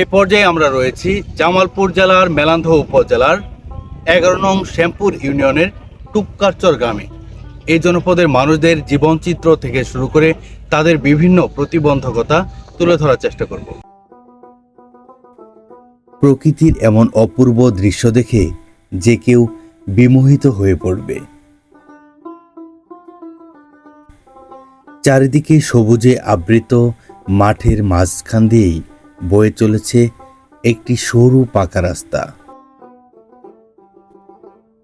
এ পর্যায়ে আমরা রয়েছি জামালপুর জেলার মেলান্ধ উপজেলার এগারো নং শ্যামপুর ইউনিয়নের টুপকারচর গ্রামে। এই জনপদের মানুষদের জীবনচিত্র থেকে শুরু করে তাদের বিভিন্ন প্রতিবন্ধকতা তুলে ধরার চেষ্টা করব। প্রকৃতির এমন অপূর্ব দৃশ্য দেখে যে কেউ বিমোহিত হয়ে পড়বে। চারিদিকে সবুজে আবৃত মাঠের মাঝখান দিয়েই বয়ে চলেছে একটি সরু পাকা রাস্তা।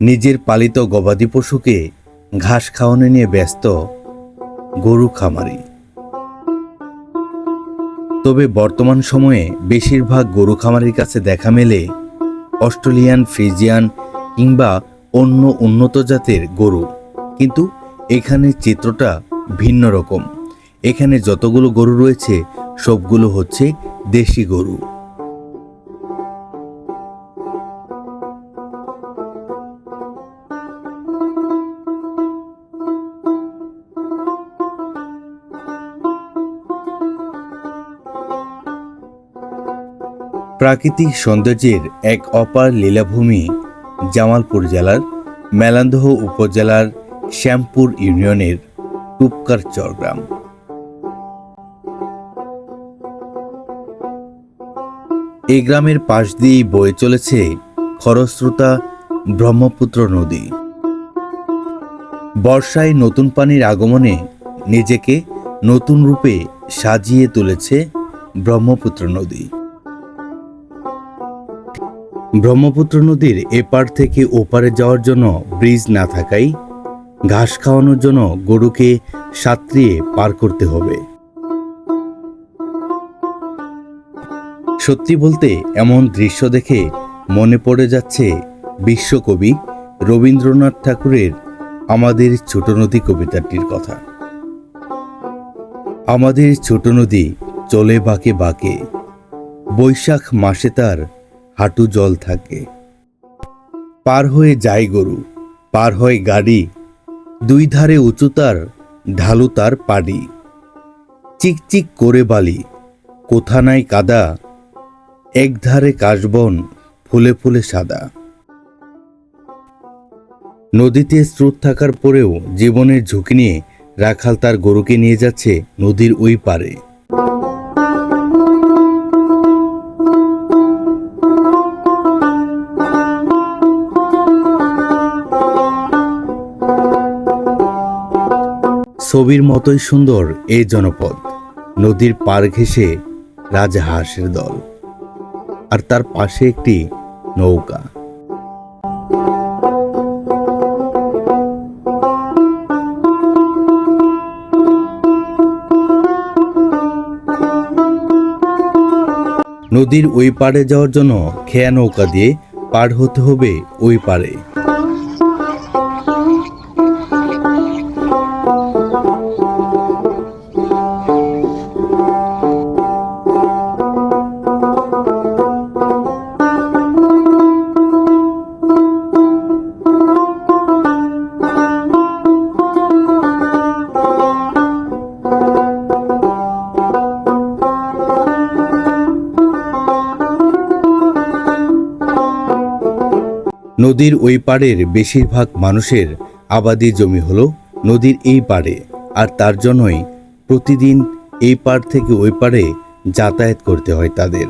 নিজের পালিত গবাদি পশুকে ঘাস খাওয়ানো নিয়ে ব্যস্ত গরু খামারি। তবে বর্তমান সময়ে বেশিরভাগ গরু খামারির কাছে দেখা মেলে অস্ট্রেলিয়ান, ফ্রিজিয়ান কিংবা অন্য উন্নত জাতের গরু। কিন্তু এখানে চিত্রটা ভিন্ন রকম। এখানে যতগুলো গরু রয়েছে সবগুলো হচ্ছে দেশি গরু। প্রাকৃতিক সৌন্দর্যের এক অপার লীলাভূমি জামালপুর জেলার মেলান্দহ উপজেলার শ্যামপুর ইউনিয়নের টুপকার চরগ্রাম। এই গ্রামের পাশ দিয়েই বয়ে চলেছে খরস্রোতা ব্রহ্মপুত্র নদী। বর্ষায় নতুন পানির আগমনে নিজেকে নতুন রূপে সাজিয়ে তুলেছে ব্রহ্মপুত্র নদী। ব্রহ্মপুত্র নদীর এপার থেকে ওপারে যাওয়ার জন্য ব্রিজ না থাকায় ঘাস খাওয়ানোর জন্য গরুকে সাঁতরিয়ে পার করতে হবে। সত্যি বলতে এমন দৃশ্য দেখে মনে পড়ে যাচ্ছে বিশ্বকবি রবীন্দ্রনাথ ঠাকুরের আমাদের ছোট নদী কবিতাটির কথা। আমাদের ছোট নদী চলে বাঁকে বাঁকে, বৈশাখ মাসে তার হাঁটু জল থাকে। পার হয়ে যায় গরু, পার হয় গাড়ি, দুই ধারে উঁচু তার, ঢালু তার পাডি। চিকচিক করে বালি, কোথা নাই কাদা এক ধারে কাশবন, ফুলে ফুলে সাদা। নদীতে স্রোত থাকার পরেও জীবনের ঝুঁকি নিয়ে রাখাল তার গরুকে নিয়ে যাচ্ছে নদীর ওই পারে ছবির মতোই সুন্দর এই জনপদ। নদীর পার ঘেঁষে রাজহাঁসের দল। আর তার পাশে একটি নৌকা। নদীর ওই পাড়ে যাওয়ার জন্য খেয়া নৌকা দিয়ে পার হতে হবে ওই পাড়ে। নদীর ওই পাড়ের বেশিরভাগ মানুষের আবাদি জমি হল নদীর এই পাড়ে, আর তার জন্যই প্রতিদিন এই পাড় থেকে ওই পাড়ে যাতায়াত করতে হয় তাদের।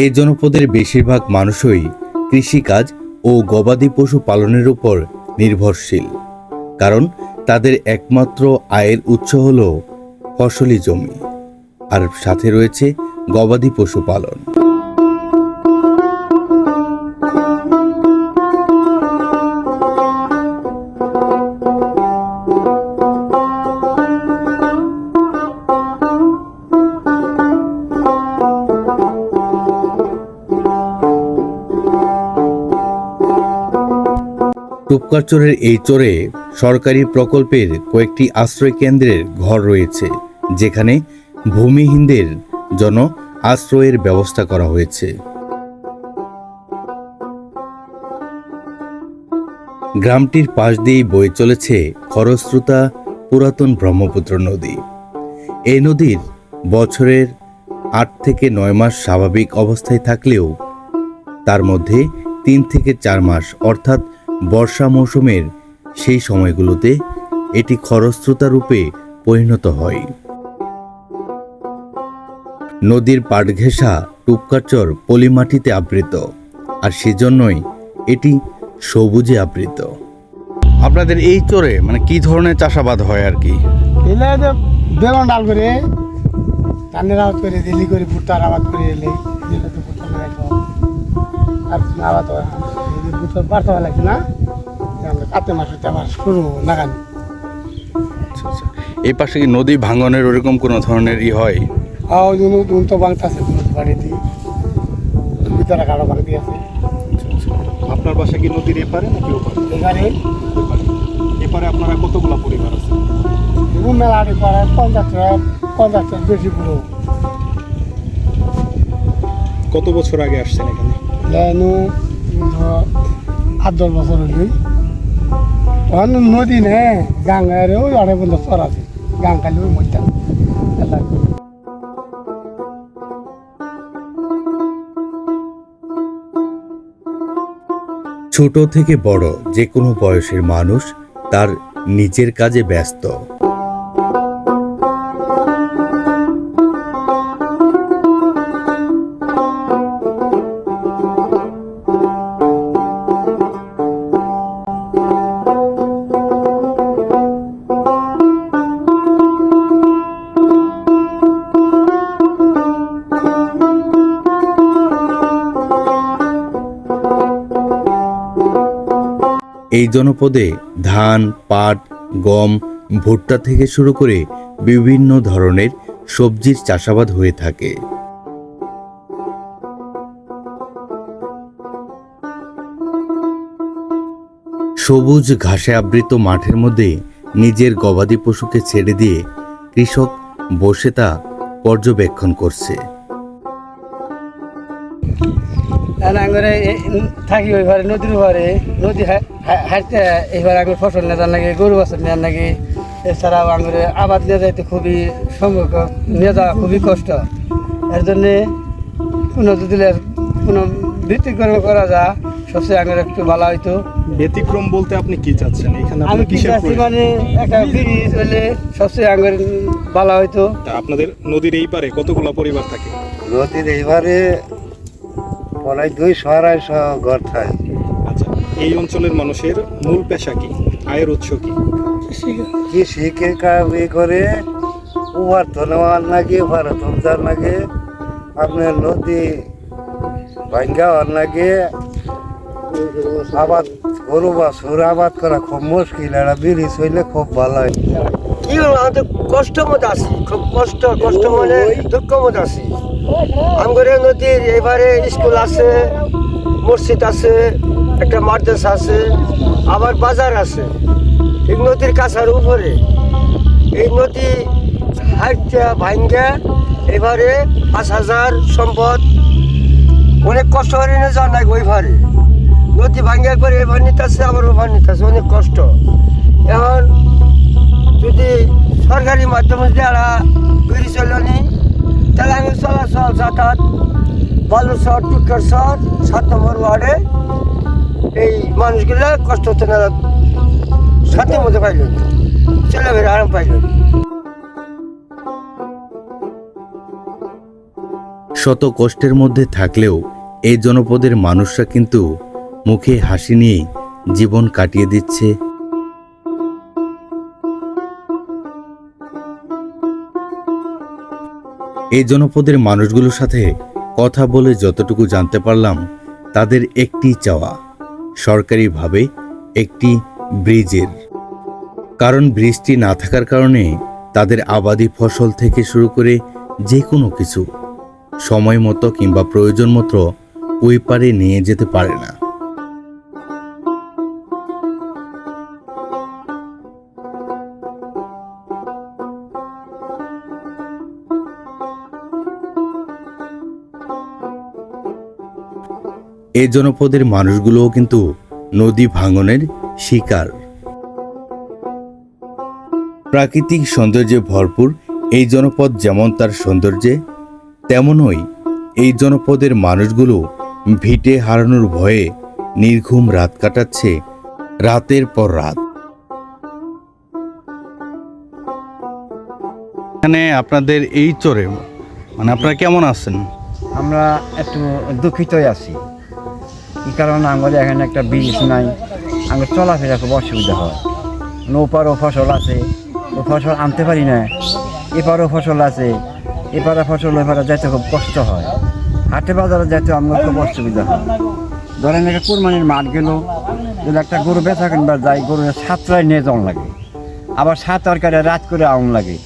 এই জনপদের বেশিরভাগ মানুষই কৃষিকাজ ও গবাদি পশু পালনের উপর নির্ভরশীল। কারণ তাদের একমাত্র আয়ের উৎস হল ফসলি জমি। আর সাথে রয়েছে গবাদি পশু পালন। টুপকাচরের এই চরে সরকারি প্রকল্পের কয়েকটি আশ্রয় কেন্দ্রের ঘর রয়েছে, যেখানে ভূমিহীনদের জন্য আশ্রয়ের ব্যবস্থা করা হয়েছে। গ্রামটির পাশ দিয়েই বয়ে চলেছে খরস্রোতা পুরাতন ব্রহ্মপুত্র নদী। এই নদীর বছরের আট থেকে নয় মাস স্বাভাবিক অবস্থায় থাকলেও তার মধ্যে তিন থেকে চার মাস, অর্থাৎ বর্ষা মৌসুমের সেই সময়গুলোতে এটি খরস্রোতা রূপে পরিণত হয়। নদীর পাট ঘেঁষা টুপকাচর পলিমাটিতে আবৃত আর সেজন্যই এটি সবুজে আবৃত। আপনাদের এই চরে মানে কি ধরনের চাষাবাদ হয় আর কি? বেগুন ডাল করে ধানের আবাদ করে দিলি করে ভুট্টার আবাদ করে এলে। আর আবাদ হয় বাড়তে ভালো লাগছে না? আমরা কাতে মাসে আবার শুরু লাগানি আচ্ছা আচ্ছা। এই পাশে কি নদী ভাঙনের ওরকম কোনো ধরনের ই হয়? আর ওই জন্য তো দিই ভিতরে কারও বাড়ি দিয়ে আছে আপনার বাসা কি নদীর এপারে নাকি ওপারে? এখানে এপারে। এপারে আপনারা কতগুলা পরিবার আছে? রুম মেলাটি করে পঞ্চাশটা পঞ্চাশটা বেশি পুরো। কত বছর আগে আসছেন এখানে? আট দশ বছর তখন নদী নে চর আছে। ছোট থেকে বড় যে কোনো বয়সের মানুষ তার নিজের কাজে ব্যস্ত। জনপদে ধান, পাট, গম, ভুট্টা থেকে শুরু করে বিভিন্ন ধরনের সবজির চাষাবাদ হয়ে থাকে। সবুজ ঘাসে আবৃত মাঠের মধ্যে নিজের গবাদি পশুকে ছেড়ে দিয়ে কৃষক বসে তা পর্যবেক্ষণ করছে। আঙ্গরে থাকি ওই ঘরে নদীর ঘরে নদী হাঁটতে এইবার আঙুর ফসল নেওয়ার লাগে গরু বাছর নেওয়ার লাগে। এছাড়াও আঙুরে আবাদ নিয়ে যাইতে খুবই সম্ভব নিয়ে যাওয়া খুবই কষ্ট। এর জন্যে কোনো যদি কোনো ব্যতিক্রম করা যায় সবচেয়ে আঙুর একটু ভালো হইতো। ব্যতিক্রম বলতে আপনি কি চাচ্ছেন? এখানে আমি কি চাচ্ছি মানে একটা ব্রিজ হলে সবচেয়ে আঙুর ভালো হইতো। আপনাদের নদীর এই পারে কতগুলা পরিবার থাকে? নদীর এইবারে প্রায় দুই আড়াইশো ঘর থাকে। আচ্ছা এই অঞ্চলের মানুষের মূল পেশা কি? আয়ের উৎস কি? কৃষিকে কাবি করে উবার তো নেওয়ার নাকি ভারত যার নাকি আপনার নদী ভাঙ্গা হওয়ার নাকি আবাদ গরু বা সুর আবাদ করা খুব মুশকিল একটা ব্রিজ হইলে খুব ভালো হয়। কি হলো আমাদের কষ্ট মতো আছি খুব কষ্ট কষ্ট মানে দুঃখ মতো আছি। আমগরে নদীর এবারে স্কুল আছে, মসজিদ আছে, একটা মাদ্রাসা আছে, আবার বাজার আছে। এই নদীর কাছার উপরে। এই নদী হাইটা ভাঙ্গা, এবারে পাঁচ হাজার সম্পদ। অনেক কষ্ট করে নিয়ে যাওয়া নাই ওইভাবে নদী ভাঙ্গা করে এবার নিতে নিতেছে, আবার ওভার নিতেছে, অনেক কষ্ট। এখন যদি সরকারি মাধ্যমে যদি এরা বেরিয়ে চলনি আমি চলাচল যাতায়াত বালুচর টুকার শহর সাত নম্বর ওয়ার্ডে এই মানুষগুলো কষ্ট হচ্ছে না, সাথের মধ্যে পাইল বেরো আরাম পাইল শত কষ্টের মধ্যে থাকলেও এই জনপদের মানুষরা কিন্তু মুখে হাসি নিয়ে জীবন কাটিয়ে দিচ্ছে এই জনপদের মানুষগুলোর সাথে কথা বলে যতটুকু জানতে পারলাম, তাদের একটি চাওয়া, সরকারিভাবে একটি ব্রিজের। কারণ ব্রিজটি না থাকার কারণে তাদের আবাদি ফসল থেকে শুরু করে যে কোনো কিছু সময় মতো কিংবা প্রয়োজন মতো ওই পারে নিয়ে যেতে পারে না। এ জনপদের মানুষগুলোও কিন্তু নদী ভাঙনের শিকার। প্রাকৃতিক সৌন্দর্যে ভরপুর এই জনপদ যেমন তার সৌন্দর্যে তেমনই এই জনপদের মানুষগুলো ভিটে হারানোর ভয়ে নির্ঘুম রাত কাটাচ্ছে রাতের পর রাত। এখানে আপনাদের এই চরে মানে আপনারা কেমন আছেন? আমরা একটু দুঃখিতই আছি। কি কারণ আমাদের এখানে একটা ব্রিজ নাই। আমাদের চলাফেরা খুব অসুবিধা হয়। নৌপারও ফসল আছে। ও ফসল আনতে পারি না। এপারও ফসল আছে। এপারে ফসল ওইপারে যেতে খুব কষ্ট হয়। হাটে বাজারে যেতে আমার খুব অসুবিধা হয়। ধরেন একটা কোরবানির মাঠ গেল। যদি একটা গরু বেচা কিনবার যায় গরু সাতটায় নিয়ে যাওয়ান লাগে। আবার সাত তরকারি রাত করে আউন লাগে।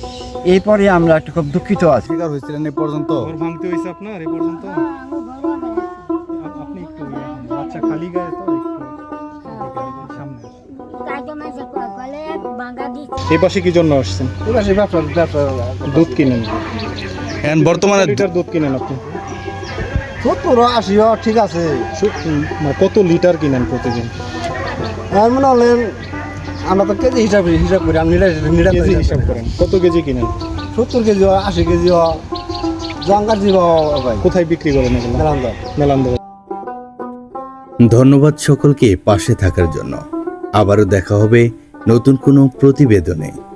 এরপরে আমরা একটু খুব দুঃখিত আছি। হয়েছিলেন এ পর্যন্ত? ভাঙতে হয়েছে আপনার এ পর্যন্ত? খালি গায়ে তো আসুন। এই পাশে কি জন্য আসছেন? ব্যবসা ব্যবসা দুধ কিনেন। এখন বর্তমানে লিটার দুধ কিনেন আপনি? সত্তর আশিও ঠিক আছে। মানে কত লিটার কিনেন প্রতিদিন? আর মনে হলেন আমরা তো কেজি হিসাব হিসাব করি আমি কেজি হিসাব করেন। কত কেজি কিনেন? সত্তর কেজি হয় আশি কেজি হয় জঙ্কার জীব ভাই। কোথায় বিক্রি করেন এগুলো? মেলান্দা। মেলান্দ। ধন্যবাদ সকলকে পাশে থাকার জন্য। আবারও দেখা হবে নতুন কোনো প্রতিবেদনে।